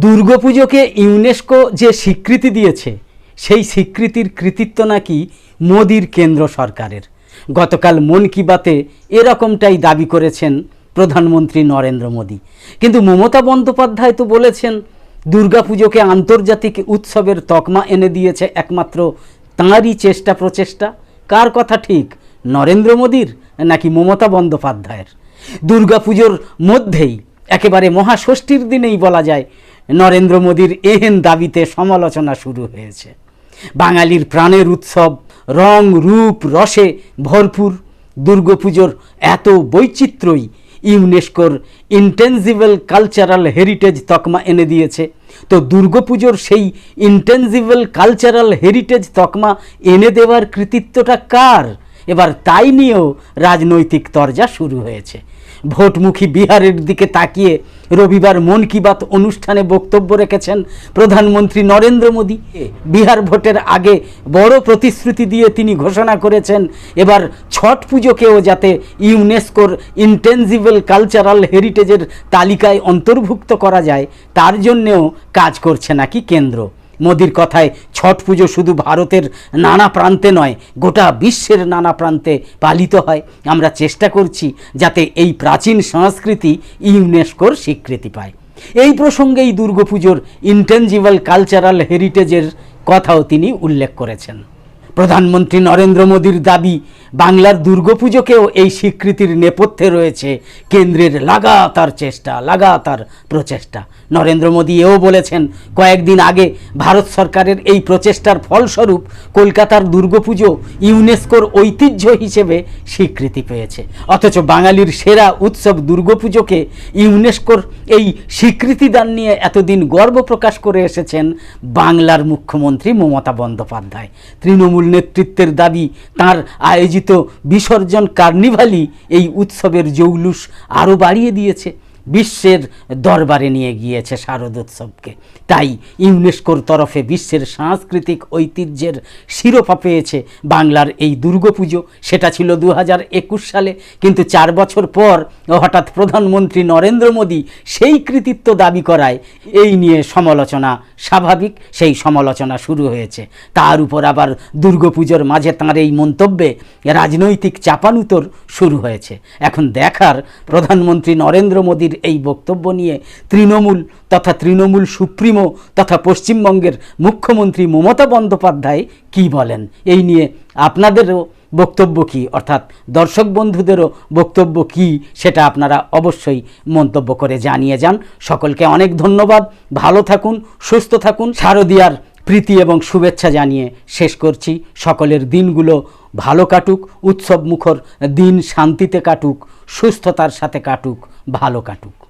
দুর্গাপুজোকে UNESCO যে স্বীকৃতি দিয়েছে, সেই স্বীকৃতির কৃতিত্ব নাকি মোদির কেন্দ্র সরকারের। গতকাল মন কি বাতে এরকমটাই দাবি করেছেন প্রধানমন্ত্রী নরেন্দ্র মোদী। কিন্তু মমতা বন্দ্যোপাধ্যায় তো বলেছেন, দুর্গাপুজোকে আন্তর্জাতিক উৎসবের তকমা এনে দিয়েছে একমাত্র তাঁরই চেষ্টা প্রচেষ্টা। কার কথা ঠিক, নরেন্দ্র মোদীর নাকি মমতা বন্দ্যোপাধ্যায়ের? দুর্গাপুজোর মধ্যেই, একেবারে মহাষষ্ঠীর দিনেই বলা যায় নরেন্দ্র মোদীর এহেন দাবিতে সমালোচনা শুরু হয়েছে। বাঙালির প্রাণের উৎসব, রং, রূপ, রসে ভরপুর। দুর্গাপুজোর এত বৈচিত্র্যই ইউনেস্কোর ইন্টেনজিবল কালচারাল হেরিটেজ তকমা এনে দিয়েছে। তো দুর্গাপুজোর সেই ইন্টেনজিবল কালচারাল হেরিটেজ তকমা এনে দেওয়ার কৃতিত্বটা কার? এবার তাই নিয়েও রাজনৈতিক তরজা শুরু হয়েছে। ভোটমুখী বিহারের দিকে তাকিয়ে রবিবার মন কি বাত অনুষ্ঠানে বক্তব্য রেখেছেন প্রধানমন্ত্রী নরেন্দ্র মোদী। বিহার ভোটের আগে বড় প্রতিশ্রুতি দিয়ে তিনি ঘোষণা করেছেন, এবার ছট পুজোকেও যাতে ইউনেস্কোর ইন্টেনজিবল কালচারাল হেরিটেজের তালিকায় অন্তর্ভুক্ত করা যায়, তার জন্যেও কাজ করছে নাকি কেন্দ্র। মোদির কথায় ছট পুজো শুধু ভারতের নানা প্রান্তে নয়, গোটা বিশ্বের নানা প্রান্তে পালিত হয়। আমরা চেষ্টা করছি যাতে এই প্রাচীন সংস্কৃতি ইউনেস্কোর স্বীকৃতি পায়। এই প্রসঙ্গেই দুর্গাপুজোর ইন্টেঞ্জিবল কালচারাল হেরিটেজের কথাও তিনি উল্লেখ করেছেন। প্রধানমন্ত্রী নরেন্দ্র মোদীর দাবি, বাংলার দুর্গাপুজোকেও এই স্বীকৃতির নেপথ্যে রয়েছে। কেন্দ্রের লাগাতার চেষ্টা, লাগাতার প্রচেষ্টা। নরেন্দ্র মোদী এও বলেছেন, কয়েকদিন আগে ভারত সরকারের এই প্রচেষ্টার ফলস্বরূপ কলকাতার দুর্গাপুজো ইউনেস্কোর ঐতিহ্য হিসেবে স্বীকৃতি পেয়েছে। অথচ বাঙালির সেরা উৎসব দুর্গাপুজোকে ইউনেস্কোর এই স্বীকৃতিদান নিয়ে এতদিন গর্ব প্রকাশ করে এসেছেন বাংলার মুখ্যমন্ত্রী মমতা বন্দ্যোপাধ্যায়। তৃণমূল নেতৃত্বের দাবি তার আয়োজিত বিসর্জন কার্নিভালই এই উৎসবের জৌলুস আরও বাড়িয়ে দিয়েছে। বিশ্বের দরবারে নিয়ে গিয়েছে শারদোৎসবকে তাই ইউনেস্কোর তরফে বিশ্বের সাংস্কৃতিক ঐতিহ্যের শিরোপা পেয়েছে বাংলার এই দুর্গাপুজো। সেটা ছিল দু সালে, কিন্তু চার বছর পর হঠাৎ প্রধানমন্ত্রী নরেন্দ্র মোদী সেই কৃতিত্ব দাবি করায়, এই নিয়ে সমালোচনা স্বাভাবিক, সেই সমালোচনা শুরু হয়েছে। তার উপর আবার দুর্গাপুজোর মাঝে তাঁর এই মন্তব্যে রাজনৈতিক চাপানুতর শুরু হয়েছে। এখন দেখার প্রধানমন্ত্রী নরেন্দ্র মোদীর এই বক্তব্য নিয়ে তৃণমূল তথা তৃণমূল সুপ্রিমো তথা পশ্চিমবঙ্গের মুখ্যমন্ত্রী মমতা বন্দ্যোপাধ্যায় কি বলেন? এই নিয়ে আপনাদেরও বক্তব্য কি? অর্থাৎ দর্শক বন্ধুদেরও বক্তব্য কি? সেটা আপনারা অবশ্যই মন্তব্য করে জানিয়ে যান। সকলকে অনেক ধন্যবাদ। ভালো থাকুন, সুস্থ থাকুন। শারদিয়ার প্রীতি এবং শুভেচ্ছা জানিয়ে শেষ করছি। সকলের দিনগুলো ভালো কাটুক উৎসব মুখর দিন শান্তিতে কাটুক সুস্থতার সাথে কাটুক ভালো কাটুক।